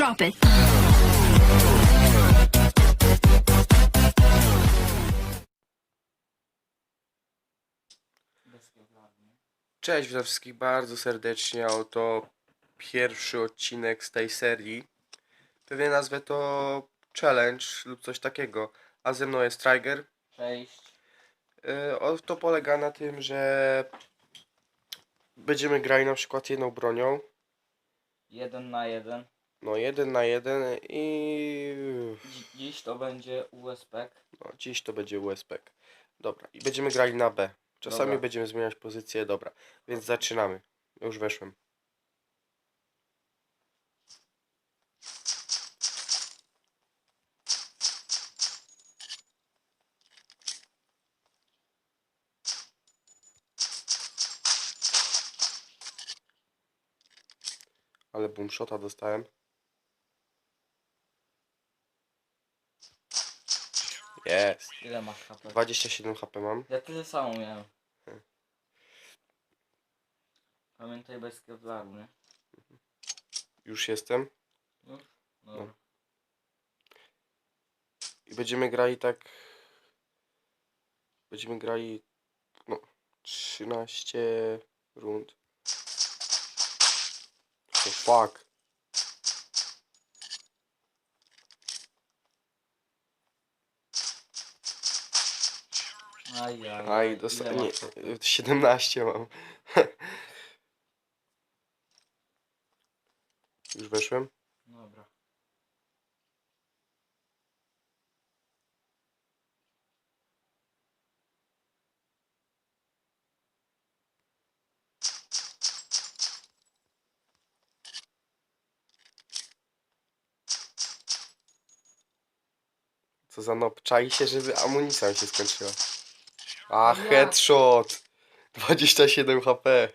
Drop it. Cześć, witam wszystkich bardzo serdecznie. Oto pierwszy odcinek z tej serii. Pewnie nazwę to challenge lub coś takiego. A ze mną jest Triger. Cześć. Yy, o- To polega na tym, że będziemy grali na przykład jedną bronią. Jeden na jeden. No, jeden na jeden i Dzi- Dziś to będzie USP. no, dziś to będzie USP. Dobra, i będziemy grali na B. Czasami Dobra. będziemy zmieniać pozycję, dobra. Więc zaczynamy. Już weszłem. Ale boomshota dostałem. Jest. Ile masz HP? 27 HP mam. Ja tyle samo miałem. Hmm. Pamiętaj bez kevlaru, nie? Już jestem. Już? Dobra. I będziemy grali tak. Będziemy grali. No. 13 rund. Oh fuck. Aj, aj, Aj, Ile dostałem. masz Nie, HP? 17 mam. Już weszłem. Dobra. Co za nob. Czai się, żeby amunicja mi się skończyła. A, jak? headshot! 27 HP.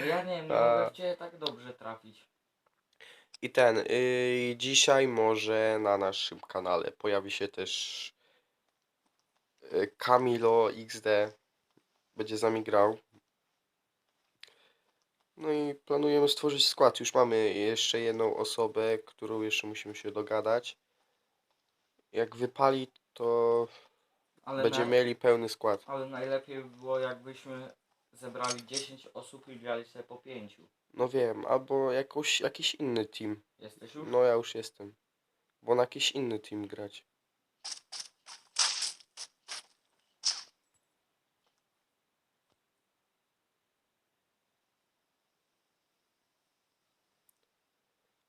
No ja nie wiem, nie A. mogę w ciebie tak dobrze trafić. I ten, yy, dzisiaj może na naszym kanale pojawi się też Camilo XD. Będzie z nami grał. No i planujemy stworzyć skład. Już mamy jeszcze jedną osobę, którą jeszcze musimy się dogadać. Jak wypali, to Ale, będziemy mieli pełny skład. Ale najlepiej by było jakbyśmy zebrali 10 osób i grali sobie po 5. No wiem, albo jakoś, jakiś inny team. Jesteś już? No ja już jestem. Bo na jakiś inny team grać.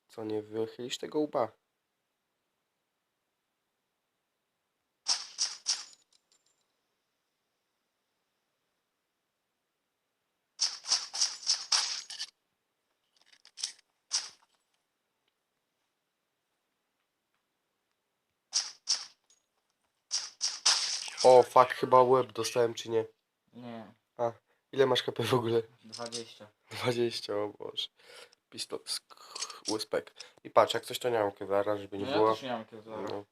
Co, nie wychylisz tego łba? O, fuck, chyba łeb dostałem, czy nie? Nie. Ile masz HP w ogóle? 20. 20, o Boże. Pistol, sk- USP. I patrz, jak coś to nie mam kevlara, żeby nie No było. ja też nie mam kevlaru. No.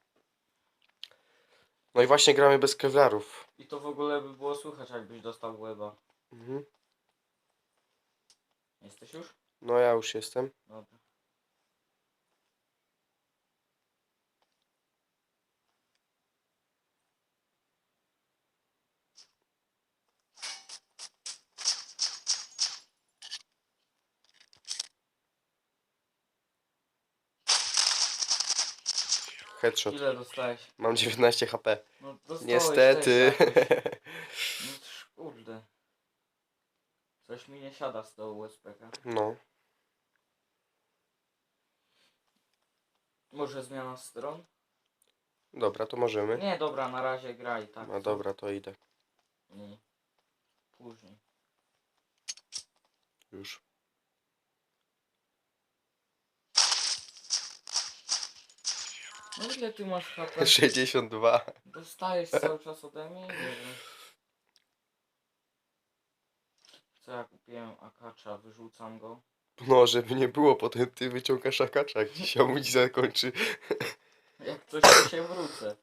no i właśnie gramy bez kevlarów. I to w ogóle by było słychać jakbyś dostał łeba. Mhm. Jesteś już? No ja już jestem. Dobra. Headshot. Ile dostałeś? Mam 19 HP. No dostałeś Niestety. jakoś. No kurde. Coś mi nie siada z tego USPK. No. Może zmiana stron? Dobra, to możemy. Nie, dobra, na razie graj, tak. No dobra, to idę. Nie. Później. Już. No ile ty masz HP? 62. Dostajesz cały czas ode mnie? Nie wiem. Co ja kupiłem akacza, wyrzucam go. No, żeby nie było, potem ty wyciągasz akacza, jak ci się amunicja kończy. Jak coś to się wrócę.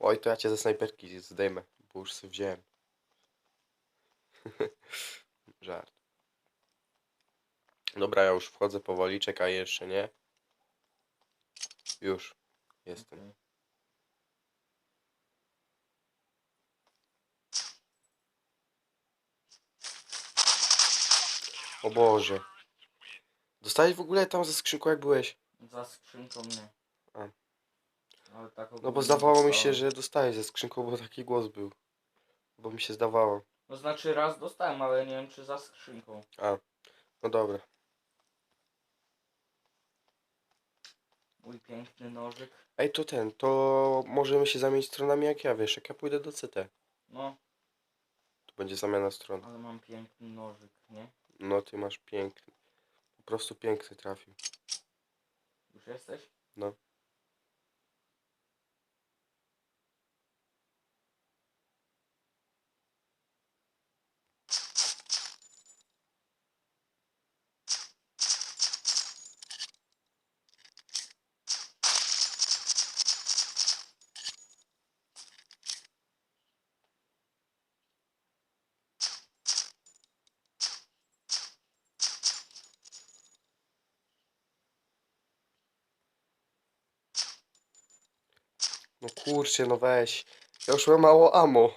Oj, to ja cię ze snajperki zdejmę, bo już sobie wziąłem. Żart. Dobra, ja już wchodzę powoli, czekaj jeszcze, nie? Już. Jestem. O Boże. Dostałeś w ogóle tam ze skrzynką jak byłeś? Za skrzynką nie. A. Ale tak No bo zdawało mi się, że dostałeś ze skrzynką, bo taki głos był. Bo mi się zdawało. No znaczy raz dostałem, ale nie wiem czy za skrzynką. No dobra. Mój piękny nożyk. Ej, to ten, to możemy się zamienić stronami jak ja, wiesz, jak ja pójdę do CT. No, To będzie zamiana stron. ale mam piękny nożyk, nie? No, ty masz piękny. Po prostu piękny trafił. Już jesteś? No. Kurczę, no weź. Ja już mam mało amo.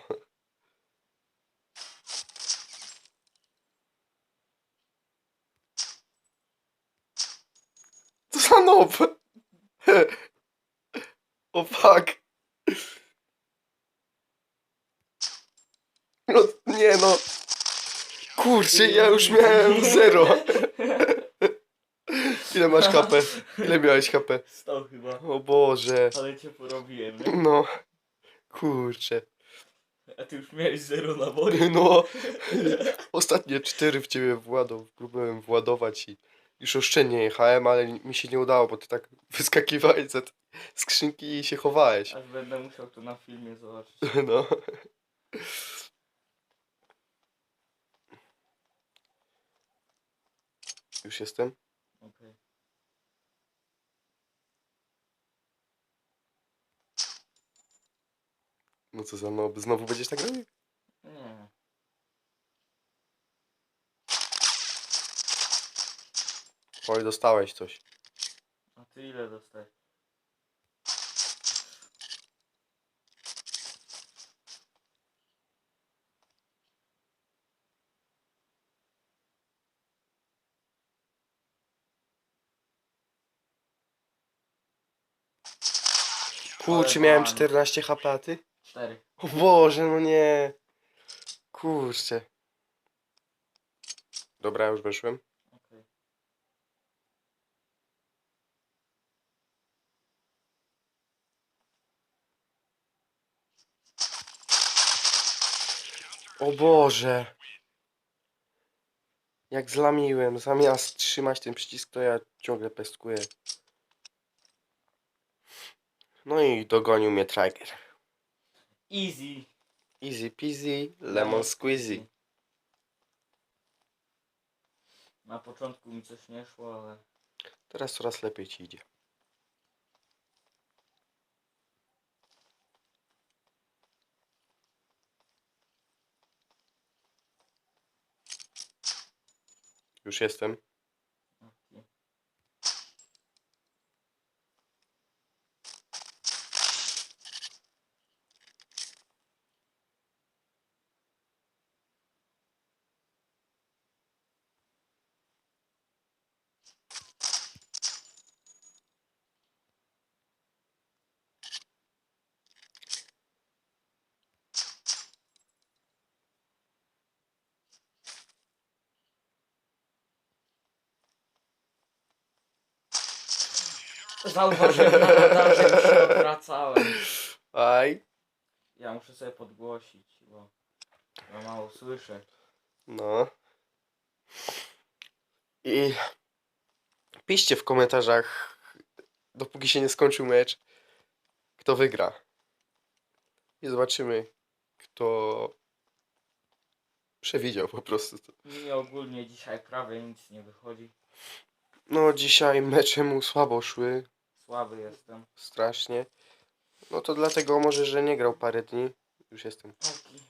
Co za nob? O fuck. No nie no. Kurczę, ja już miałem zero. Ile masz HP? Ile miałeś HP? 100 chyba. O Boże. Ale cię porobiłem, nie? No. Kurczę. A ty już miałeś 0 naboi. No. Ostatnie cztery w ciebie władow, próbowałem władować i już oszczędnie jechałem, ale mi się nie udało, bo ty tak wyskakiwałeś z skrzynki i się chowałeś. Aż będę musiał to na filmie zobaczyć. No. Już jestem? Okej. No co za no, znowu będziesz tak robił? Nie. Oj, dostałeś coś. A ty ile dostałeś? Kurczę, miałem pan. 14 HP, a ty? 4. O Boże, no nie. Kurczę. Dobra, już weszłem. Okej. O Boże. Jak zlamiłem. Zamiast trzymać ten przycisk, to ja ciągle pestkuję. No i dogonił mnie Trigger. Easy. Easy peasy, lemon squeezy. Na początku mi coś nie szło, ale Teraz coraz lepiej ci idzie. Już jestem. Zauważyłem na radarze, już się odwracałem. Aj. Ja muszę sobie podgłosić, bo ja mało słyszę. No. I piszcie w komentarzach, dopóki się nie skończył mecz, kto wygra. I zobaczymy, kto przewidział po prostu to. Mi ogólnie dzisiaj prawie nic nie wychodzi. No, dzisiaj mecze mu słabo szły, Słaby jestem. strasznie. No to dlatego może, że nie grał parę dni. Już jestem. Okej.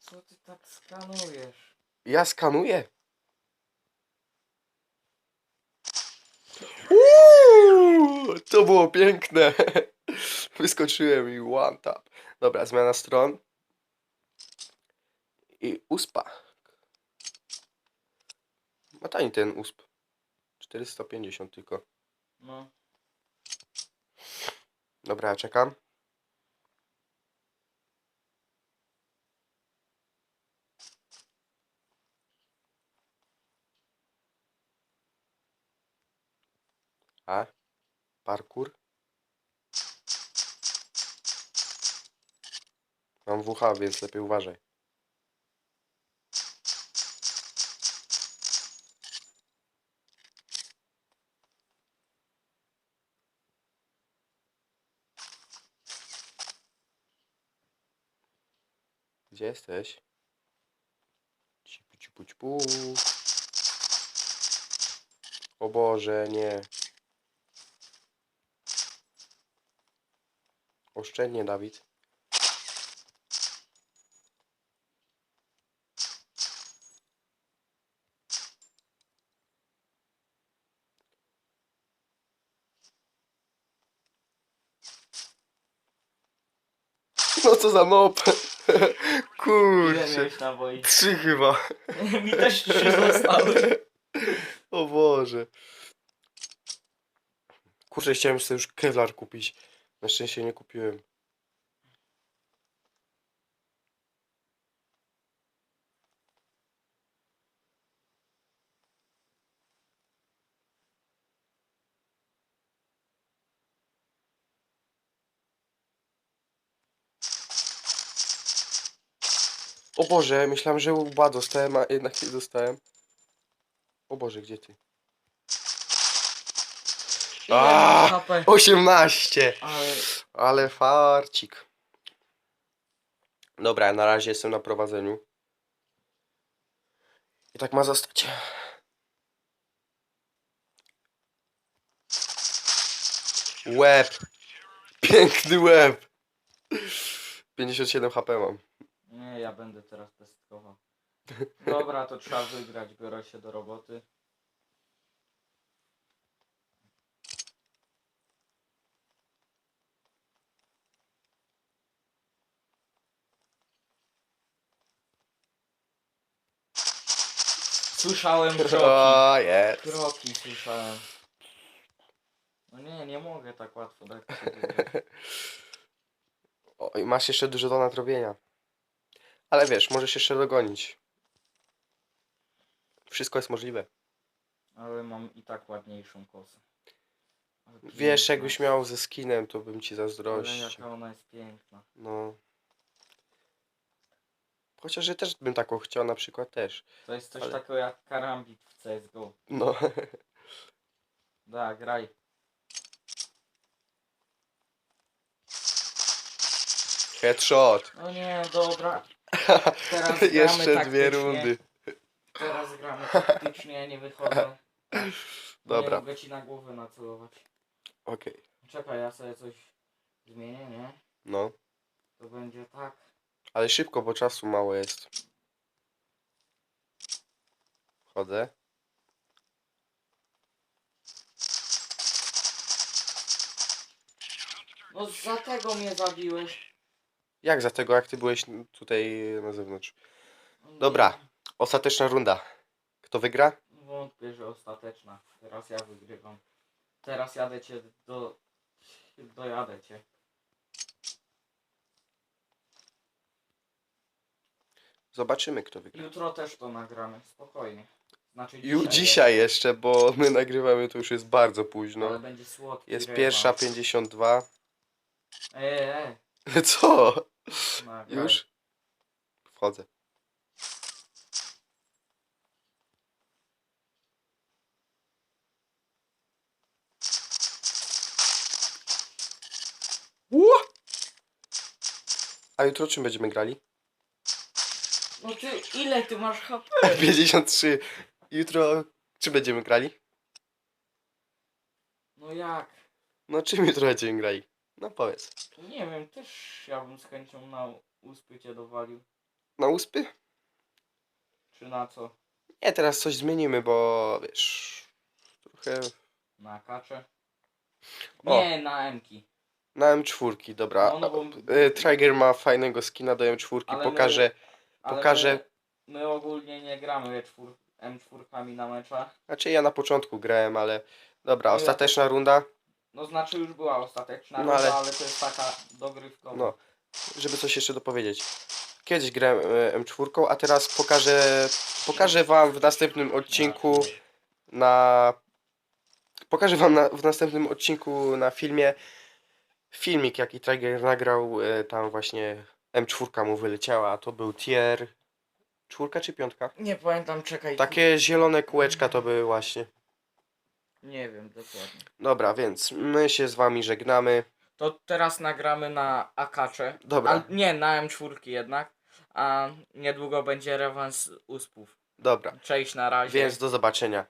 Co ty tak skanujesz? Ja skanuję. Uuu, to było piękne. Wyskoczyłem i one tap. Dobra, zmiana stron. I uspa. Ma tani ten usp. 450 tylko. No. Dobra, czekam. A? Parkour? Mam WH, więc lepiej uważaj. Gdzie jesteś? Cipu, cipu, cipu. O Boże, nie. Oszczędnie, Dawid. No co za mop. Ile Kurczę. miałeś naboi? Trzy chyba. Mi też trzy zostały. O Boże. Kurczę, chciałem sobie już Kevlar kupić. Na szczęście nie kupiłem. O Boże, myślałem, że łba dostałem, a jednak nie dostałem. O Boże, gdzie ty? Ile Aaa! masz HP? 18! Ale Ale farcik. Dobra, na razie jestem na prowadzeniu. I tak ma zostać. Łeb. Piękny łeb. 57 HP mam. Nie, ja będę teraz testował. Dobra, to trzeba wygrać, biorę się do roboty. Słyszałem kroki. O, jest. Kroki słyszałem. No nie, nie mogę tak łatwo dać sobie wygrać. O, i masz jeszcze dużo do nadrobienia. Ale wiesz, możesz jeszcze dogonić. Wszystko jest możliwe. Ale mam i tak ładniejszą kosę. Ale Wiesz, piękna. jakbyś miał ze skinem, to bym ci Ale zazdrościł. jaka ona jest piękna. No. Chociaż, że też bym taką chciał na przykład też. To jest coś Ale- takiego jak karambit w CSGO. No. Da, graj. Headshot. No nie, dobra. Teraz Jeszcze gramy dwie taktycznie. rundy. Teraz gramy taktycznie, nie wychodzę. Bo Dobra. Nie mogę ci na głowę nacelować. Okej. Czekaj, ja sobie coś zmienię, nie? No. To będzie tak. Ale szybko, bo czasu mało jest. Chodzę. No za tego mnie zabiłeś. Jak za tego, jak ty byłeś tutaj na zewnątrz? Nie, Dobra. Ostateczna runda. Kto wygra? Wątpię, że ostateczna. Teraz ja wygrywam. Teraz jadę cię do... Dojadę cię. Zobaczymy, kto wygra. Jutro też to nagramy, spokojnie. Znaczy Ju, dzisiaj jeszcze, bo my nagrywamy, to już jest bardzo Ale późno. będzie słodki Jest rewanż. pierwsza 52. Ej, ej, Co? Już? Wchodzę. Ło! A jutro czym będziemy grali? No ty, ile ty masz HP? 53. Jutro czym będziemy grali? No jak? No czym jutro będziemy grali? No powiedz. Nie wiem, też ja bym z chęcią na uspycie dowalił. Na uspy? Czy na co? Nie, teraz coś zmienimy, bo wiesz, trochę Na kacze? O. Nie, na Emki. na M4, dobra. No, no bo- Y, Trigger ma fajnego skina do M4, Ale pokażę, Ale pokażę, My, my ogólnie nie gramy E4, M4 na meczach. znaczy ja na początku grałem, ale dobra, ostateczna runda, No znaczy już była ostateczna No, ale- ale... to jest taka dogrywkowa. no, żeby coś jeszcze dopowiedzieć. Kiedyś grałem y, M4, a teraz pokażę, pokażę wam w następnym odcinku na, pokażę wam na, w następnym odcinku na filmie filmik, jaki Trigger nagrał, y, tam właśnie M4 mu wyleciała, a to był tier czwórka czy piątka? Nie pamiętam, czekaj. Takie zielone kółeczka to były właśnie. Nie wiem dokładnie. Dobra, więc my się z wami żegnamy. To teraz nagramy na Akacze. Dobra, A, nie, na M4 jednak. A niedługo będzie rewans uspów. dobra. Cześć, na razie. Więc do zobaczenia.